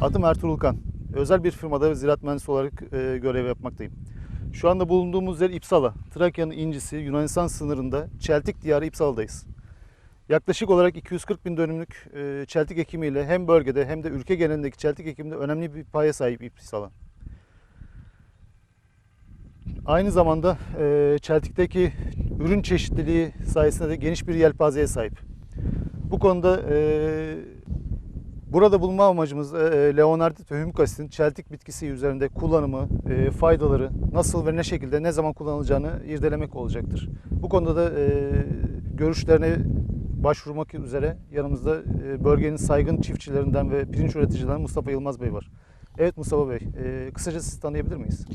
Adım Ertuğrul Kan. Özel bir firmada ziraat mühendisi olarak e, görev yapmaktayım. Şu anda bulunduğumuz yer İpsala. Trakya'nın incisi Yunanistan sınırında Çeltik diyarı İpsala'dayız. Yaklaşık olarak 240 bin dönümlük e, çeltik ekimiyle hem bölgede hem de ülke genelindeki çeltik ekiminde önemli bir paya sahip İpsala. Aynı zamanda e, çeltikteki ürün çeşitliliği sayesinde de geniş bir yelpazeye sahip. Bu konuda e, burada bulunma amacımız e, Leonardit ve Hümkasit'in çeltik bitkisi üzerinde kullanımı, e, faydaları, nasıl ve ne şekilde, ne zaman kullanılacağını irdelemek olacaktır. Bu konuda da e, görüşlerine başvurmak üzere yanımızda e, bölgenin saygın çiftçilerinden ve pirinç üreticilerinden Mustafa Yılmaz Bey var. Evet Mustafa Bey, e, kısaca sizi tanıyabilir miyiz?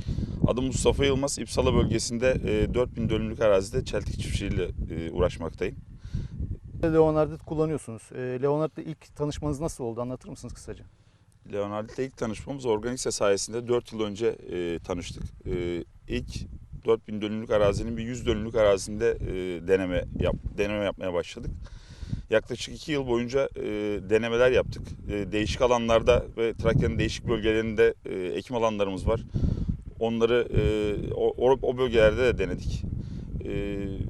Adım Mustafa Yılmaz. İpsala bölgesinde e, 4000 dönümlük arazide çeltik çiftçiliğiyle e, uğraşmaktayım. Leonardit kullanıyorsunuz. E, Leonardit'le ilk tanışmanız nasıl oldu? Anlatır mısınız kısaca? Leonardo ile ilk tanışmamız Organikse sayesinde 4 yıl önce e, tanıştık. E, ilk 4000 dönümlük arazinin bir 100 dönümlük arazinde e, deneme yap, deneme yapmaya başladık. Yaklaşık 2 yıl boyunca e, denemeler yaptık. E, değişik alanlarda ve Trakya'nın değişik bölgelerinde e, ekim alanlarımız var. Onları e, o- o bölgelerde de denedik. E,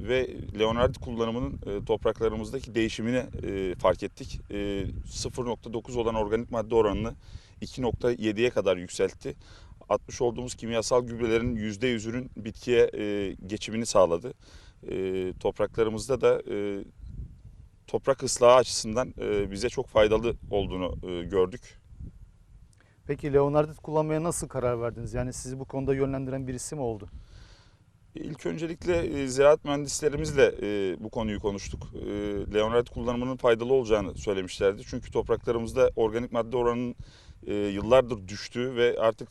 ve Leonardo kullanımının e, topraklarımızdaki değişimini e, fark ettik. E, 0.9 olan organik madde oranını 2.7'ye kadar yükseltti. Atmış olduğumuz kimyasal gübrelerin %100'ünün bitkiye e, geçimini sağladı. E, topraklarımızda da e, toprak ıslahı açısından e, bize çok faydalı olduğunu e, gördük. Peki Leonardit kullanmaya nasıl karar verdiniz? Yani sizi bu konuda yönlendiren birisi mi oldu? İlk öncelikle e, ziraat mühendislerimizle e, bu konuyu konuştuk. E, Leonard kullanımının faydalı olacağını söylemişlerdi. Çünkü topraklarımızda organik madde oranının yıllardır düştüğü ve artık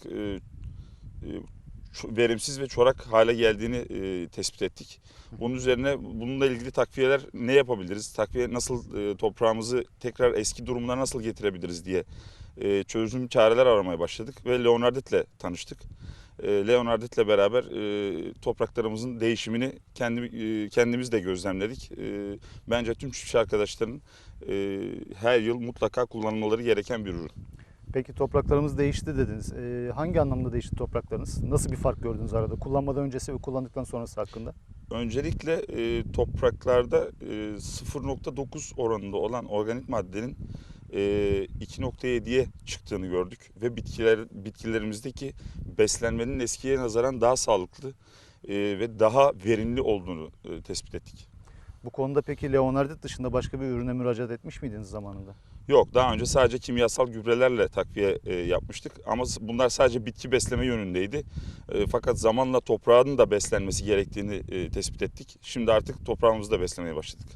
verimsiz ve çorak hale geldiğini tespit ettik. Bunun üzerine bununla ilgili takviyeler ne yapabiliriz? Takviye nasıl toprağımızı tekrar eski durumuna nasıl getirebiliriz diye çözüm çareler aramaya başladık ve Leonardit'le tanıştık. E, Leonardit'le beraber e, topraklarımızın değişimini kendi e, kendimiz de gözlemledik. E, bence tüm çiftçi arkadaşların her yıl mutlaka kullanmaları gereken bir ürün. Peki topraklarımız değişti dediniz. Ee, hangi anlamda değişti topraklarınız? Nasıl bir fark gördünüz arada? Kullanmadan öncesi ve kullandıktan sonrası hakkında? Öncelikle e, topraklarda e, 0.9 oranında olan organik maddenin 2.7'ye çıktığını gördük ve bitkiler bitkilerimizdeki beslenmenin eskiye nazaran daha sağlıklı e, ve daha verimli olduğunu e, tespit ettik. Bu konuda peki Leonardit dışında başka bir ürüne müracaat etmiş miydiniz zamanında? Yok daha önce sadece kimyasal gübrelerle takviye e, yapmıştık ama bunlar sadece bitki besleme yönündeydi. E, fakat zamanla toprağın da beslenmesi gerektiğini e, tespit ettik. Şimdi artık toprağımızı da beslemeye başladık.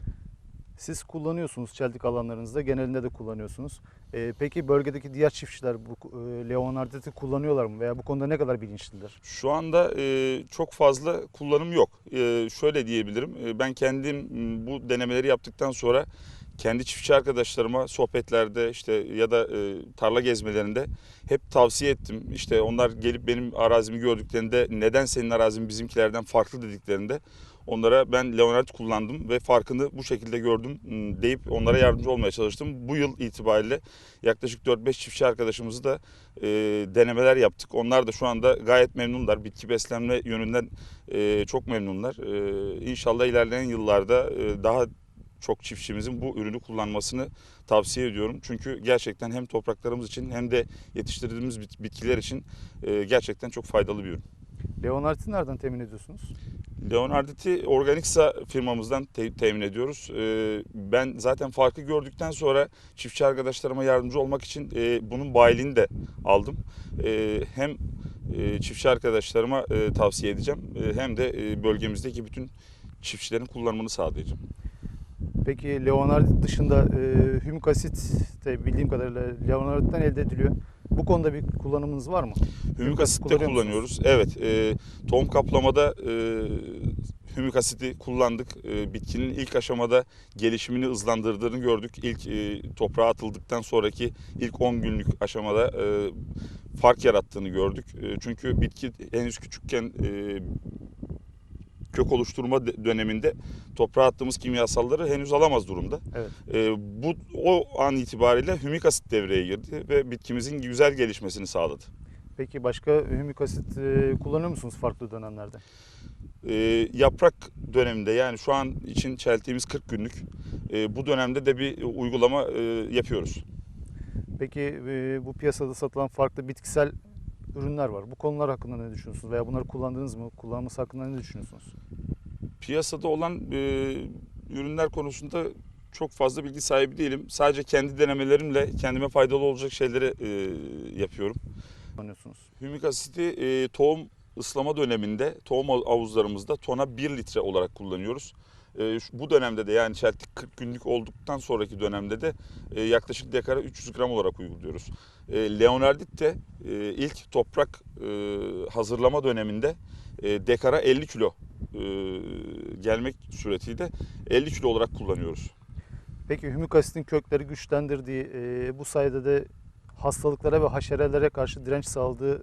Siz kullanıyorsunuz çeltik alanlarınızda, genelinde de kullanıyorsunuz. Ee, peki bölgedeki diğer çiftçiler bu e, Leonardit'i kullanıyorlar mı veya bu konuda ne kadar bilinçliler? Şu anda e, çok fazla kullanım yok. E, şöyle diyebilirim. E, ben kendim bu denemeleri yaptıktan sonra kendi çiftçi arkadaşlarıma sohbetlerde işte ya da e, tarla gezmelerinde hep tavsiye ettim. İşte onlar gelip benim arazimi gördüklerinde neden senin arazin bizimkilerden farklı dediklerinde onlara ben Leonard kullandım ve farkını bu şekilde gördüm deyip onlara yardımcı olmaya çalıştım. Bu yıl itibariyle yaklaşık 4-5 çiftçi arkadaşımızı da e, denemeler yaptık. Onlar da şu anda gayet memnunlar. Bitki beslenme yönünden e, çok memnunlar. E, inşallah ilerleyen yıllarda e, daha çok çiftçimizin bu ürünü kullanmasını tavsiye ediyorum. Çünkü gerçekten hem topraklarımız için hem de yetiştirdiğimiz bit- bitkiler için e, gerçekten çok faydalı bir ürün. Leonardit'i nereden temin ediyorsunuz? Leonardit'i Organixa firmamızdan te- temin ediyoruz. Ee, ben zaten farkı gördükten sonra çiftçi arkadaşlarıma yardımcı olmak için e, bunun bayiliğini de aldım. E, hem e, çiftçi arkadaşlarıma e, tavsiye edeceğim e, hem de e, bölgemizdeki bütün çiftçilerin kullanımını sağlayacağım. Peki Leonardit dışında e, hümik asit de bildiğim kadarıyla Leonardit'ten elde ediliyor. Bu konuda bir kullanımınız var mı? Hümik asit de Kullanıyor kullanıyoruz. Evet, e, tohum kaplamada e, hümik asiti kullandık. E, bitkinin ilk aşamada gelişimini hızlandırdığını gördük. İlk e, toprağa atıldıktan sonraki ilk 10 günlük aşamada e, fark yarattığını gördük. E, çünkü bitki henüz küçükken e, kök oluşturma de- döneminde toprağa attığımız kimyasalları henüz alamaz durumda. Evet. E, bu o an itibariyle hümik asit devreye girdi ve bitkimizin güzel gelişmesini sağladı. Peki başka hümik asit e, kullanıyor musunuz farklı dönemlerde? E, yaprak döneminde yani şu an için çeltiğimiz 40 günlük e, bu dönemde de bir uygulama e, yapıyoruz. Peki e, bu piyasada satılan farklı bitkisel ürünler var. Bu konular hakkında ne düşünüyorsunuz? Veya bunları kullandınız mı? Kullanması hakkında ne düşünüyorsunuz? Piyasada olan e, ürünler konusunda çok fazla bilgi sahibi değilim. Sadece kendi denemelerimle kendime faydalı olacak şeyleri e, yapıyorum. Kullanıyorsunuz. Hümik asiti e, tohum ıslama döneminde tohum havuzlarımızda tona 1 litre olarak kullanıyoruz. E, bu dönemde de yani çeltik 40 günlük olduktan sonraki dönemde de e, yaklaşık dekara 300 gram olarak uyguluyoruz. E, Leonardit de e, ilk toprak e, hazırlama döneminde e, dekara 50 kilo e, gelmek suretiyle 50 kilo olarak kullanıyoruz. Peki hümik asitin kökleri güçlendirdiği, e, bu sayede de hastalıklara ve haşerelere karşı direnç sağladığı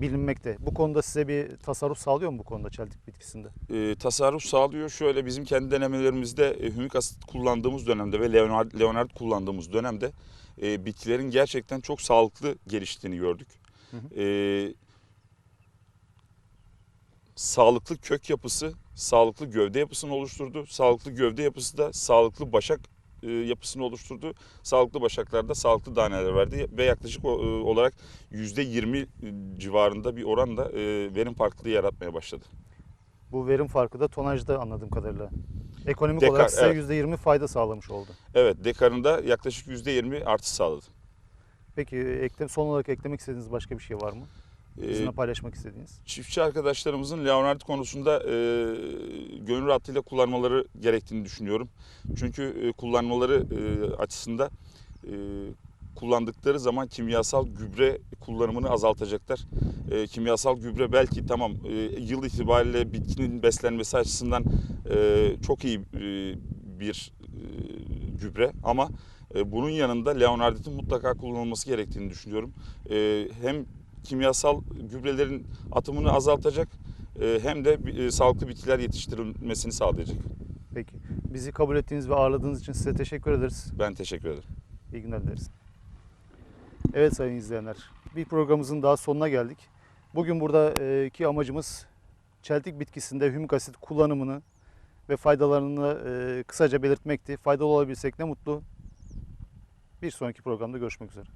bilinmekte. Bu konuda size bir tasarruf sağlıyor mu bu konuda çeltik bitkisinde? e, tasarruf sağlıyor. Şöyle bizim kendi denemelerimizde e, hümik asit kullandığımız dönemde ve Leonard, Leonard kullandığımız dönemde e, bitkilerin gerçekten çok sağlıklı geliştiğini gördük. Hı hı. E, sağlıklı kök yapısı, sağlıklı gövde yapısını oluşturdu. Sağlıklı gövde yapısı da sağlıklı başak yapısını oluşturdu. Sağlıklı başaklarda sağlıklı taneler verdi ve yaklaşık e, olarak %20 civarında bir oranla e, verim farklılığı yaratmaya başladı. Bu verim farkı da tonajda anladığım kadarıyla. Ekonomik Dekar, olarak size evet. %20 fayda sağlamış oldu. Evet, dekarında yaklaşık %20 artış sağladı. Peki ekle, son olarak eklemek istediğiniz başka bir şey var mı? Ee, Bizimle paylaşmak istediğiniz. çiftçi arkadaşlarımızın Leonard konusunda e, gönül rahatlığıyla kullanmaları gerektiğini düşünüyorum. Çünkü e, kullanmaları e, açısında e, kullandıkları zaman kimyasal gübre kullanımını azaltacaklar. E, kimyasal gübre belki tamam e, yıl itibariyle bitkinin beslenmesi açısından e, çok iyi e, bir e, gübre ama e, bunun yanında Leonardit'in mutlaka kullanılması gerektiğini düşünüyorum. E, hem kimyasal gübrelerin atımını azaltacak e, hem de e, sağlıklı bitkiler yetiştirilmesini sağlayacak. Peki. Bizi kabul ettiğiniz ve ağırladığınız için size teşekkür ederiz. Ben teşekkür ederim. İyi günler dileriz. Evet sayın izleyenler, bir programımızın daha sonuna geldik. Bugün buradaki amacımız çeltik bitkisinde hümik asit kullanımını ve faydalarını e, kısaca belirtmekti. Faydalı olabilsek ne mutlu. Bir sonraki programda görüşmek üzere.